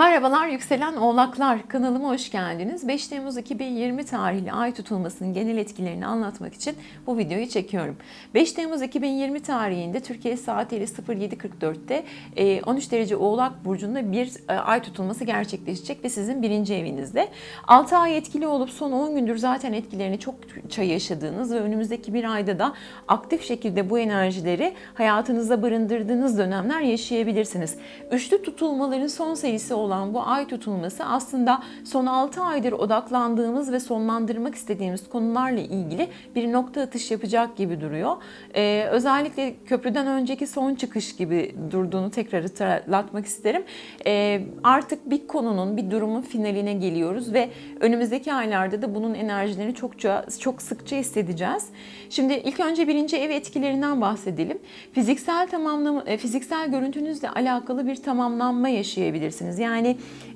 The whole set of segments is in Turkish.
Merhabalar yükselen oğlaklar kanalıma hoş geldiniz. 5 Temmuz 2020 tarihli ay tutulmasının genel etkilerini anlatmak için bu videoyu çekiyorum. 5 Temmuz 2020 tarihinde Türkiye saatiyle 07.44'te e, 13 derece oğlak burcunda bir e, ay tutulması gerçekleşecek ve sizin birinci evinizde. 6 ay etkili olup son 10 gündür zaten etkilerini çokça yaşadığınız ve önümüzdeki bir ayda da aktif şekilde bu enerjileri hayatınızda barındırdığınız dönemler yaşayabilirsiniz. Üçlü tutulmaların son serisi olan bu ay tutulması aslında son 6 aydır odaklandığımız ve sonlandırmak istediğimiz konularla ilgili bir nokta atış yapacak gibi duruyor. Ee, özellikle köprüden önceki son çıkış gibi durduğunu tekrar hatırlatmak isterim. Ee, artık bir konunun, bir durumun finaline geliyoruz ve önümüzdeki aylarda da bunun enerjilerini çokça, çok sıkça hissedeceğiz. Şimdi ilk önce birinci ev etkilerinden bahsedelim. Fiziksel tamamlama, e, fiziksel görüntünüzle alakalı bir tamamlanma yaşayabilirsiniz. Yani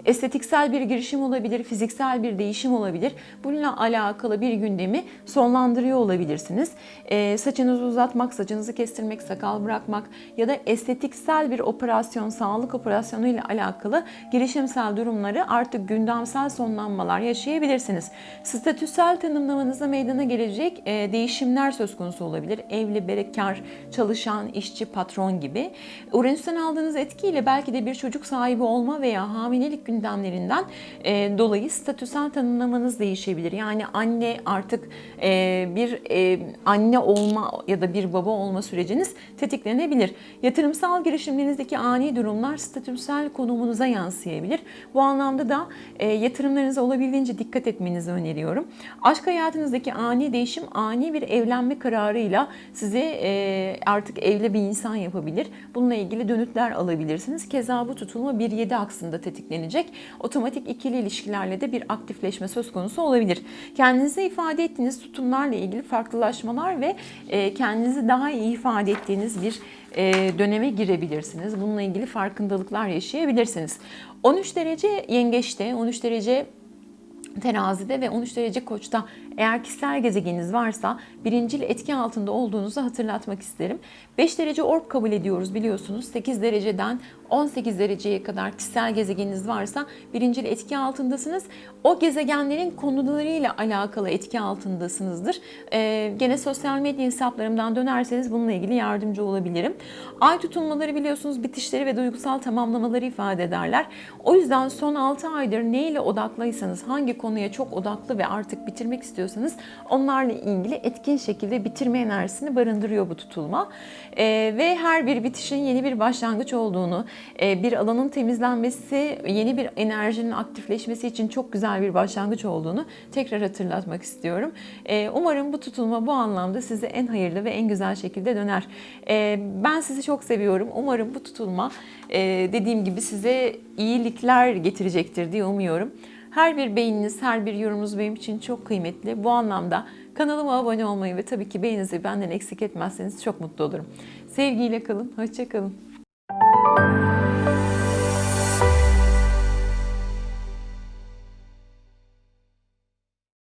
estetiksel bir girişim olabilir, fiziksel bir değişim olabilir. Bununla alakalı bir gündemi sonlandırıyor olabilirsiniz. Ee, saçınızı uzatmak, saçınızı kestirmek, sakal bırakmak ya da estetiksel bir operasyon, sağlık operasyonu ile alakalı girişimsel durumları artık gündemsel sonlanmalar yaşayabilirsiniz. Statüsel tanımlamanızda meydana gelecek e, değişimler söz konusu olabilir. Evli, bekar, çalışan, işçi, patron gibi. Uranüs'ten aldığınız etkiyle belki de bir çocuk sahibi olma veya hamilelik gündemlerinden e, dolayı statüsel tanımlamanız değişebilir. Yani anne artık e, bir e, anne olma ya da bir baba olma süreciniz tetiklenebilir. Yatırımsal girişimlerinizdeki ani durumlar statüsel konumunuza yansıyabilir. Bu anlamda da e, yatırımlarınıza olabildiğince dikkat etmenizi öneriyorum. Aşk hayatınızdaki ani değişim ani bir evlenme kararıyla sizi e, artık evli bir insan yapabilir. Bununla ilgili dönütler alabilirsiniz. Keza bu tutulma 1-7 aksında tetiklenecek. Otomatik ikili ilişkilerle de bir aktifleşme söz konusu olabilir. Kendinize ifade ettiğiniz tutumlarla ilgili farklılaşmalar ve e, kendinizi daha iyi ifade ettiğiniz bir e, döneme girebilirsiniz. Bununla ilgili farkındalıklar yaşayabilirsiniz. 13 derece yengeçte, 13 derece terazide ve 13 derece koçta eğer kişisel gezegeniniz varsa birincil etki altında olduğunuzu hatırlatmak isterim. 5 derece orb kabul ediyoruz biliyorsunuz. 8 dereceden 18 dereceye kadar kişisel gezegeniniz varsa birincil etki altındasınız. O gezegenlerin konularıyla alakalı etki altındasınızdır. Ee, gene sosyal medya hesaplarımdan dönerseniz bununla ilgili yardımcı olabilirim. Ay tutulmaları biliyorsunuz bitişleri ve duygusal tamamlamaları ifade ederler. O yüzden son 6 aydır neyle odaklıysanız, hangi konuya çok odaklı ve artık bitirmek istiyorsanız onlarla ilgili etkin şekilde bitirme enerjisini barındırıyor bu tutulma. Ee, ve her bir bitişin yeni bir başlangıç olduğunu, e, bir alanın temizlenmesi, yeni bir enerjinin aktifleşmesi için çok güzel bir başlangıç olduğunu tekrar hatırlatmak istiyorum. E, umarım bu tutulma bu anlamda size en hayırlı ve en güzel şekilde döner. E, ben sizi çok seviyorum. Umarım bu tutulma e, dediğim gibi size iyilikler getirecektir diye umuyorum. Her bir beğeniniz, her bir yorumunuz benim için çok kıymetli. Bu anlamda kanalıma abone olmayı ve tabii ki beğeninizi benden eksik etmezseniz çok mutlu olurum. Sevgiyle kalın, hoşça kalın.